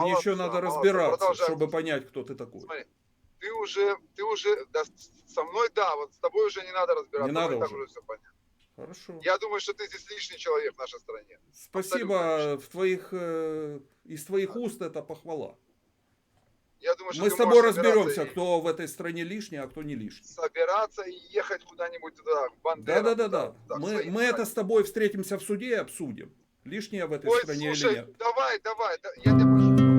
Мне еще надо разбираться, Продолжай. чтобы понять, кто ты такой. Смотри, ты уже, ты уже, да, со мной, да, вот с тобой уже не надо разбираться. Не надо так уже. все понятно. Хорошо. Я думаю, что ты здесь лишний человек в нашей стране. Спасибо. В твоих, э, из твоих уст это похвала. Я думаю, что Мы с тобой разберемся, и- кто в этой стране лишний, а кто не лишний. собираться и ехать куда-нибудь туда, в Бандеру. Да, да, да, да. Мы, мы это с тобой встретимся в суде и обсудим. Лишнее в этой Ой, стране слушай, или нет. давай, давай, да, я тебя прошу.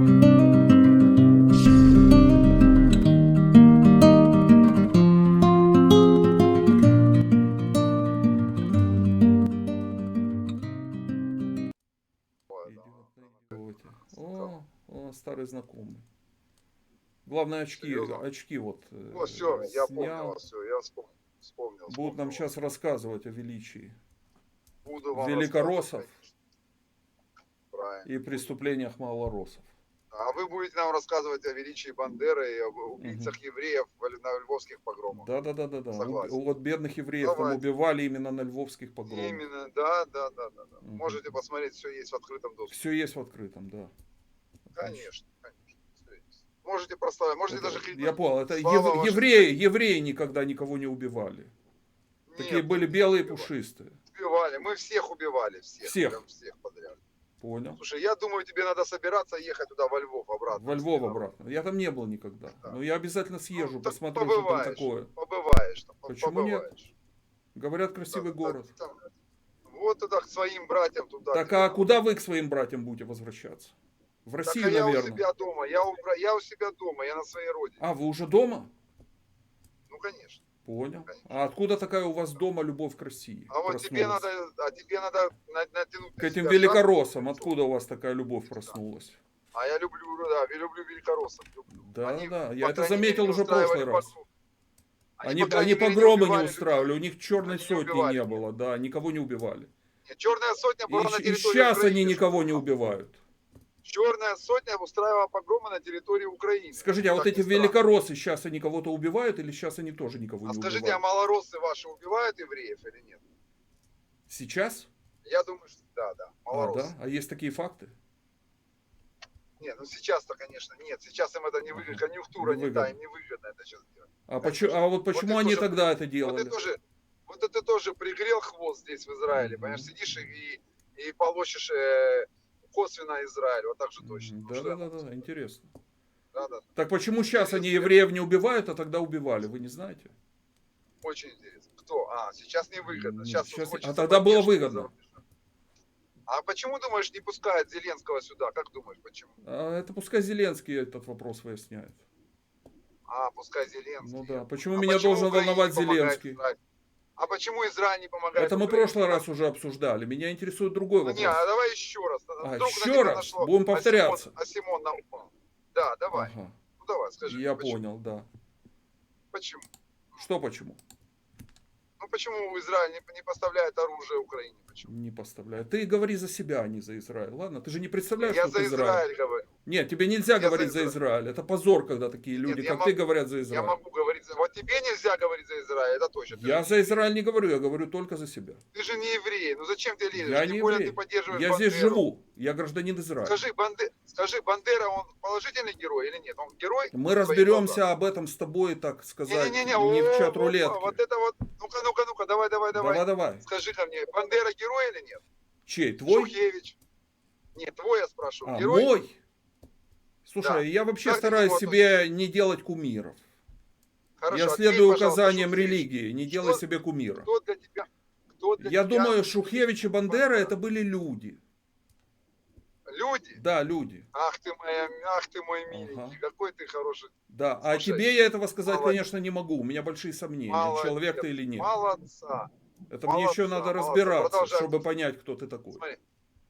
Идиоте. О, о, старый знакомый. Главное очки, Серьезно? очки вот. э, Ну все, я снял. вас, все, я вспомнил. вспомнил Будут нам сейчас рассказывать о величии Буду вам великороссов. и преступлениях малороссов. А вы будете нам рассказывать о величии Бандеры и об убийцах евреев в- на львовских погромах. Да, да, да, да, да. Согласен. Вот бедных евреев там Давайте. убивали именно на львовских погромах. Именно, да, да, да, да. да. Мгм. Можете посмотреть, все есть в открытом доступе. Все есть в открытом, да. Конечно. Можете прославить, можете Это- даже крикнуть. я понял, это «Слава ев- евреи, евреи никогда никого не убивали. Нет, Такие были белые убивали. пушистые. Убивали, мы всех убивали, всех. Всех? Прям всех. Понял. Слушай, я думаю, тебе надо собираться ехать туда, во Львов, обратно. Во Львов обратно. Я там не был никогда. Да. Но я обязательно съезжу, Ну, так посмотрю, что там такое. Побываешь там, по- Почему нет? побываешь. Говорят, красивый Да, город. да, там- вот туда к своим братьям туда. Так а куда вы к своим братьям будете возвращаться? В Так, Россию, а я у наверное. себя дома, я у, я у себя дома, я на своей родине. А, вы уже дома? Ну, конечно. Понял. А откуда такая у вас дома любовь к России? А вот тебе надо, а тебе надо на- натянуть К этим великороссам, откуда у вас такая любовь проснулась? А я люблю, да, я люблю великороссов. люблю. Да, Они, да, я это заметил уже прошлый раз. Они, они мере, погромы не убивали устраивали, у них черной Они не сотни убивали. не было, да, никого не убивали. Нет, Черная сотня И, была на щ- и территории сейчас они Украины, никого что не убивают. Черная сотня устраивала погромы на территории Украины. Скажите, а вот эти великороссы, сейчас они кого-то убивают или сейчас они тоже никого А не скажите, а убивают? малороссы ваши убивают евреев или нет? Сейчас? Я думаю, что да, да, А, малороссы. да? А есть такие факты? Нет, ну сейчас-то, конечно, нет. Сейчас им это не выгодно, конъюнктура не Невыгодно. та, им не выгодно это сейчас делать. А, почему, а вот почему это они тоже- тогда это Вот делали? ты тоже, вот это тоже пригрел хвост здесь в Израиле, Мгм. понимаешь, сидишь и, и получишь э, косвенно Израиль, вот так же точно. Да, да, да, да, сказать? интересно. Да, да, Так почему сейчас они Интересно. евреев не убивают, а тогда убивали? Вы не знаете? очень интересно. Кто? А, сейчас невыгодно. Сейчас, сейчас- вот а тогда было выгодно. А почему, думаешь, не пускают Зеленского сюда? Как думаешь, почему? А это пускай Зеленский этот вопрос выясняет. А, пускай Зеленский. Ну да. Почему А меня почему должен Украине волновать Зеленский? Израиль? А почему Израиль не помогает? Это мы в прошлый раз уже обсуждали. Меня интересует другой Ну, вопрос. не, а давай еще раз. А, Вдруг на еще раз? нашло Будем повторяться. Асимон на ум. Да, давай. Ага, Ну давай, скажи. я почему? понял, да. Почему? Что почему? Ну почему Израиль не, не поставляет оружие Украине? Почему? Не поставляю. Ты говори за себя, а не за Израиль. Ладно, ты же не представляешь, Я что за Израиль. Израиль говорю. Нет, тебе нельзя Я за говорить за Израиль. Израиль. Это позор, когда такие Нет, люди, я как могу- ты, говорят за Я Израиль. могу говорить за... Вот тебе нельзя говорить за Израиль, это точно. Ты, Я за Израиль не говорю, я говорю только за себя. ты же не еврей, ну зачем ты лезешь? Я Тем не более еврей. ты поддерживаешь Я здесь Бандеру. живу. Я гражданин Израиля. Скажи, Банде... Скажи, Бандера, он положительный герой или нет? Он герой? Мы в разберемся об этом с тобой, так сказать, Не-не-не, не в о, чат опа, рулетки. Вот это вот, ну-ка, ну-ка, ну-ка, давай, давай, давай. Давай, давай. Скажи ко мне, Бандера герой или нет? Чей? Твой? Шухевич. Нет, твой я спрашиваю. А, герой? мой? Слушай, Да. я вообще Как стараюсь себе не делать кумиров. Хорошо, я следую пожалуйста, указаниям религии, не Что- делай себе кумира. Кто для тебя? Кто для Я тебя думаю, Шухевич и Бандера это были люди. люди? Да, люди. Ах ты моя, ах ты мой миленький, Ага. какой ты хороший. Да, а Слушай, тебе я этого сказать, молодец. конечно, не могу. У меня большие сомнения, Молодец, человек ты или нет. Молодца. Это мне еще молодца, надо молодца. разбираться, чтобы понять, кто ты такой. Смотри,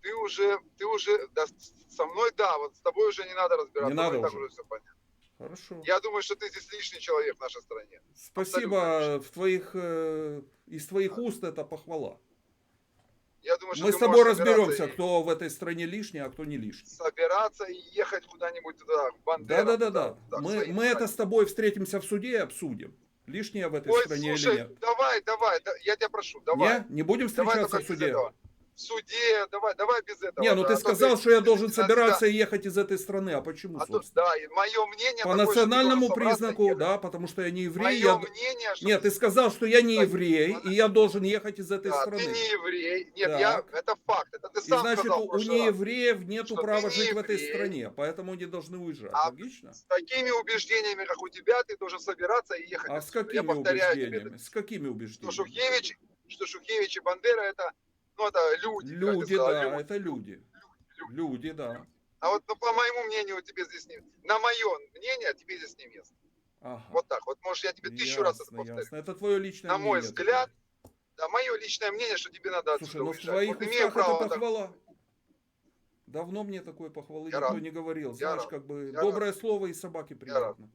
ты уже, ты уже, да, со мной, да, вот с тобой уже не надо разбираться. Не надо так уже. все понятно. Хорошо. Я думаю, что ты здесь лишний человек в нашей стране. Спасибо. В твоих, э, из твоих уст это похвала. Я думаю, что Мы с тобой разберемся, и- кто в этой стране лишний, а кто не лишний. собираться и ехать куда-нибудь туда, в Бандеру. Да, да, да, да. к Мы, мы это с тобой встретимся в суде и обсудим. Лишнее в этой Ой, стране слушай, или нет. давай, давай, да, я тебя прошу, давай. Не? Не будем Давай встречаться только в суде. этого. Суде, давай, давай без этого. Не, ну да, ты а сказал, что я должен да, собираться и ехать из этой страны. А почему, А то, собственно? да, и мое мнение По такое, что ты национальному признаку, ехать. да, потому что я не еврей. Мое я- мнение, что Нет, ты сказал, что я не Так, еврей, и я должен ехать из этой да, страны. ты не еврей. Нет, я, это факт. Это ты И сам значит, сказал у, неевреев что ты права не жить в этой еврей. стране, поэтому они должны уезжать. А Логично? С такими убеждениями, как у тебя, ты должен собираться и ехать. А с какими убеждениями? С какими Что убеждениями? Шухевич, что Шухевич и Бандера это, ну, это люди. Люди, сказал, да, люди. это люди. Люди, да. А вот ну, по моему мнению тебе здесь не... На мое мнение тебе здесь не место. Ага. Вот так. Вот, может, я тебе тысячу раз это Ясно, повторю. ясно. Это твое личное На мой мнение взгляд, такое. Да, мое личное мнение, что тебе надо Слушай, отсюда ну в уезжать. твоих Вот имею право это так- похвала. Давно мне такой похвалы Я никто рад. не говорил. Я Знаешь, рад. как бы Я доброе слово и собаке рад. приятно.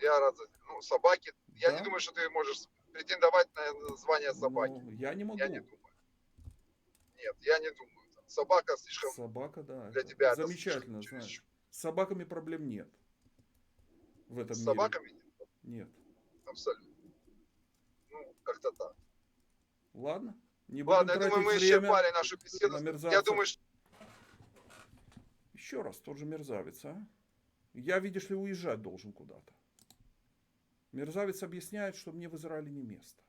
Я рад за ну, собаки. Я Да? не думаю, что ты можешь претендовать на звание собаки. Ну, я не могу. Я не думаю. Нет, я не думаю. Собака слишком Собака, да. для это тебя. это Замечательно, слишком знаешь. чересчур. С собаками проблем нет. В этом С мире. собаками нет, Нет. абсолютно. Ну, как-то так. Ладно. Не Ладно, я думаю, мы исчерпали нашу беседу. на Я думаю, что Еще раз, тот же мерзавец, а? Я, видишь ли, уезжать должен куда-то. Мерзавец объясняет, что мне в Израиле не место.